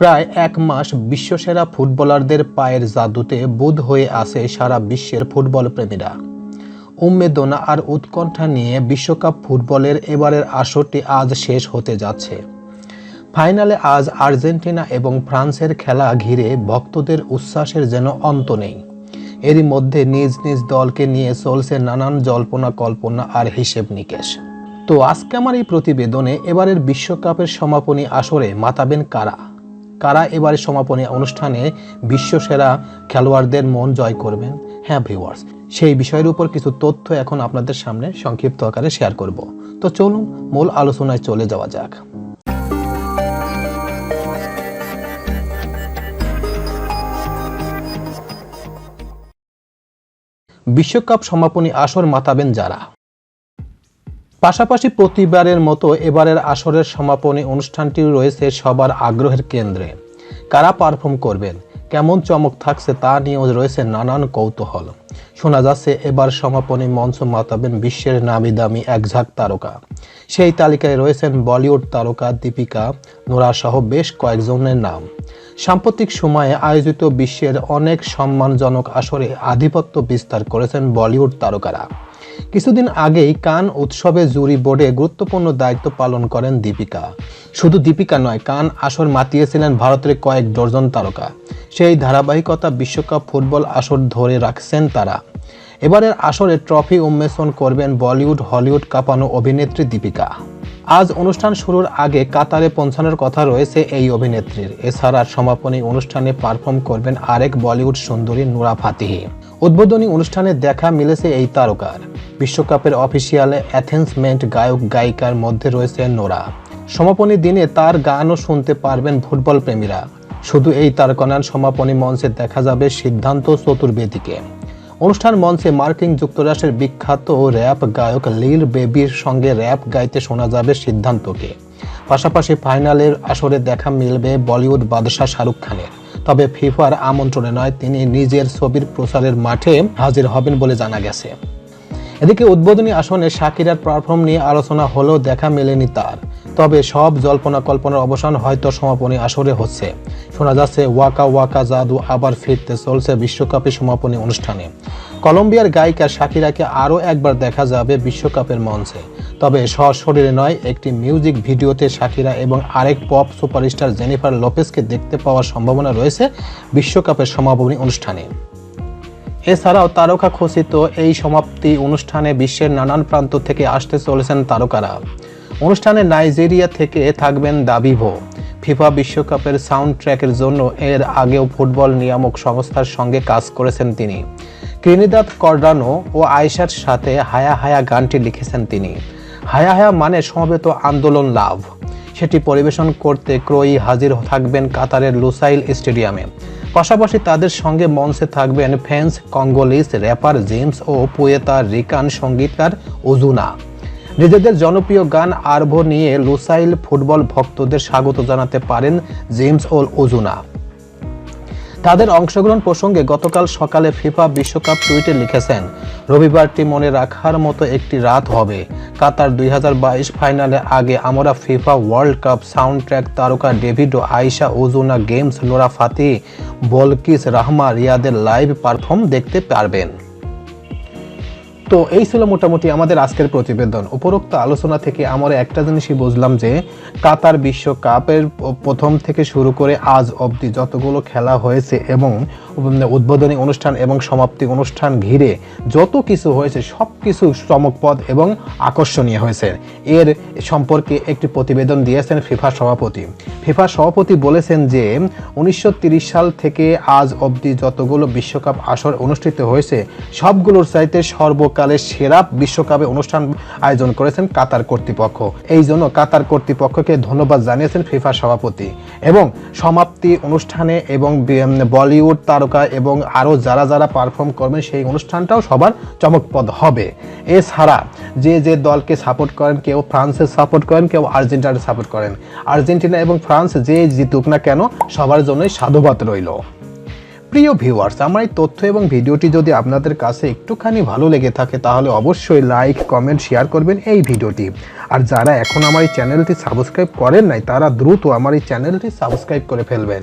প্রায় এক মাস বিশ্বসেরা ফুটবলারদের পায়ের জাদুতে বুধ হয়ে আছে সারা বিশ্বের ফুটবল প্রেমীরা উন্মেদনা আর উৎকণ্ঠা নিয়ে বিশ্বকাপ ফুটবলের এবারের আসরটি আজ শেষ হতে যাচ্ছে। ফাইনালে আজ আর্জেন্টিনা এবং ফ্রান্সের খেলা ঘিরে ভক্তদের উচ্ছ্বাসের যেন অন্ত নেই। এরই মধ্যে নিজ নিজ দলকে নিয়ে চলছে নানান জল্পনা কল্পনা আর হিসেব নিকেশ। তো আজকে আমার এই প্রতিবেদনে এবারের বিশ্বকাপের সমাপনী আসরে মাতাবেন কারা? কারা এবারের সমাপনী অনুষ্ঠানে বিশ্বসেরা খেলোয়াড়দের মন জয় করবেন? হ্যাঁ ভিউয়ার্স সেই বিষয়ের উপর কিছু তথ্য এখন আপনাদের সামনে সংক্ষিপ্ত আকারে শেয়ার করব। তো চলুন মূল আলোচনায় চলে যাওয়া যাক। বিশ্বকাপ সমাপনী আসর মাতাবেন যারা? পাশাপাশি প্রতিবারের মতো এবারের আসরের সমাপনী অনুষ্ঠানটি রয়েছে সবার আগ্রহের কেন্দ্রে। কারা পারফর্ম করবেন? কেমন চমক থাকছে তা নিয়েও রয়েছে নানান কৌতূহল। শোনা যাচ্ছে এবার সমাপনী মঞ্চ মাতাবেন বিশ্বের নামি দামি এক ঝাঁক তারকা। সেই তালিকায় রয়েছেন বলিউড তারকা দীপিকা, নোরা সহ বেশ কয়েকজনের নাম। সাম্প্রতিক সময়ে আয়োজিত বিশ্বের অনেক সম্মানজনক আসরে আধিপত্য বিস্তার করেছেন বলিউড তারকারা। কিছুদিন আগেই কান উৎসবে জুরি বোর্ডে গুরুত্বপূর্ণ দায়িত্ব পালন করেন দীপিকা। শুধু দীপিকা নয়, কান আসর মাতিয়েছিলেন ভারতের কয়েক ডজন তারকা। সেই ধারাবাহিকতা বিশ্বকাপ ফুটবল আসর ধরে রাখছেন তারা। এবারের আসরে ট্রফি উন্মেষণ করবেন বলিউড, হলিউড কাঁপানো অভিনেত্রী দীপিকা। আজ অনুষ্ঠান শুরুর আগে কাতারে পৌঁছানোর কথা রয়েছে এই অভিনেত্রীর। এছাড়া সমাপনী অনুষ্ঠানে পারফর্ম করবেন আরেক বলিউড সুন্দরী নুরা ফাতিহি। উদ্বোধনী অনুষ্ঠানে দেখা মিলেছে এই তারকার। বিশ্বকাপের অফিসিয়ালে অ্যাথেন্সমেন্ট গায়ক গায়িকার মধ্যে রয়েছে নোরা। সমাপনী দিনে তার গানও শুনতে পারবেন ফুটবল প্রেমীরা শুধু এই তারকানার সমাপনী মঞ্চে দেখা যাবে সিদ্ধান্ত চতুর্বেদীকে। অনুষ্ঠান মঞ্চে মার্কিন যুক্তরাষ্ট্রের বিখ্যাত র্যাপ গায়ক লিল বেবির সঙ্গে র্যাপ গাইতে শোনা যাবে সিদ্ধান্তকে। পাশাপাশি ফাইনালের আসরে দেখা মিলবে বলিউড বাদশাহ শাহরুখ খানের। তবে ফিফার আমন্ত্রণে নয়, তিনি নিজের ছবির প্রচারের মাঠে হাজির হবেন বলে জানা গেছে। এদিকে উদ্বোধনী আসনে শাকিরার পারফর্ম নিয়ে আলোচনা হলেও দেখা মেলেনি তার। তবে সব জল্পনা কল্পনার অবসান হয়তো সমাপনী আসরে হচ্ছে। শোনা যাচ্ছে, ওয়াকা ওয়াকা জাদু আবার ফিরতে চলছে বিশ্বকাপের সমাপনী অনুষ্ঠানে। কলম্বিয়ার গায়িকা শাকিরাকে আরও একবার দেখা যাবে বিশ্বকাপের মঞ্চে। তবে সশরীরে নয়, একটি মিউজিক ভিডিওতে শাকিরা এবং আরেক পপ সুপারস্টার জেনিফার লোপেসকে দেখতে পাওয়ার সম্ভাবনা রয়েছে বিশ্বকাপের সমাপনী অনুষ্ঠানে। এছাড়াও তারকা খচিত এই সমাপ্তি অনুষ্ঠানে বিশ্বের নানান প্রান্ত থেকে আসতে চলেছেন তারকারা। অনুষ্ঠানে নাইজেরিয়া থেকে থাকবেন দাবিভো ফিফা বিশ্বকাপের সাউন্ড ট্র্যাকের জন্য এর আগেও ফুটবল নিয়ামক সংস্থার সঙ্গে কাজ করেছেন তিনি। ক্রিনিদাত কর্ডানো ও আয়েশার সাথে হায়া হায়া গানটি লিখেছেন তিনি। হায়া হায়া মানে সমবেত আন্দোলন লাভ। সেটি পরিবেশন করতে ক্রয়ী হাজির থাকবেন কাতারের লুসাইল স্টেডিয়ামে। পাশাপাশি তাদের সঙ্গে মঞ্চে থাকবেন ফেন্স কঙ্গোলিস, র্যাপার জেমস ও পুয়েতা রিকান সঙ্গীতকার ওজুনা। নিজেদের জনপ্রিয় গান আরভ নিয়ে লুসাইল ফুটবল ভক্তদের স্বাগত জানাতে পারেন জেমস ও ওজুনা। তাদের অংশগ্রহণ প্রসঙ্গে গতকাল সকালে ফিফা বিশ্বকাপ টুইটে লিখেছেন রবিবারটি মনে রাখার মতো একটি রাত হবে। কাতার দুই হাজার বাইশ ফাইনালে আগে আমরা FIFA world cup soundtrack তারকা ডেভিড ও Aisha Ozuna Gims Nora Fatehi Balqees Rahma রিয়াদের লাইভ পারফর্ম দেখতে পারবেন। তো এই ছিল মোটামুটি আমাদের আজকের প্রতিবেদন। উপরোক্ত আলোচনা থেকে আমরা একটা জিনিসই বুঝলাম যে, কাতার বিশ্বকাপের প্রথম থেকে শুরু করে আজ অবধি যতগুলো খেলা হয়েছে এবং উদ্বোধনী অনুষ্ঠান এবং সমাপ্তি অনুষ্ঠান ঘিরে যত কিছু হয়েছে, সব কিছু চমকপদ এবং আকর্ষণীয় হয়েছে। এর সম্পর্কে একটি প্রতিবেদন দিয়েছেন ফিফা সভাপতি। ফিফা সভাপতি বলেছেন যে, উনিশশো সাল থেকে আজ অবধি যতগুলো বিশ্বকাপ আসর অনুষ্ঠিত হয়েছে, সবগুলোর চাইতে সর্বকালের সেরা বিশ্বকাপে অনুষ্ঠান আয়োজন করেছেন কাতার কর্তৃপক্ষ। এই জন্য কাতার কর্তৃপক্ষকে ধন্যবাদ জানিয়েছেন ফিফা সভাপতি। এবং সমাপ্তি অনুষ্ঠানে এবং বলিউড তারকা এবং আরও যারা যারা পারফর্ম করবেন সেই অনুষ্ঠানটাও সবার চমকপদ হবে। এছাড়া যে যে দলকে সাপোর্ট করেন, কেউ ফ্রান্সের সাপোর্ট করেন, কেউ আর্জেন্টিনার সাপোর্ট করেন। আর্জেন্টিনা এবং ফ্রান্স যে জিতুক না কেন সবার জন্যই সাধুবাদ রইল। প্রিয় ভিউয়ার্স আমার এই তথ্য এবং ভিডিওটি যদি আপনাদের কাছে একটুখানি ভালো লেগে থাকে, তাহলে অবশ্যই লাইক কমেন্ট শেয়ার করবেন এই ভিডিওটি। আর যারা এখন আমার এই চ্যানেলটি সাবস্ক্রাইব করেন নাই, তারা দ্রুত আমার এই চ্যানেলটি সাবস্ক্রাইব করে ফেলবেন।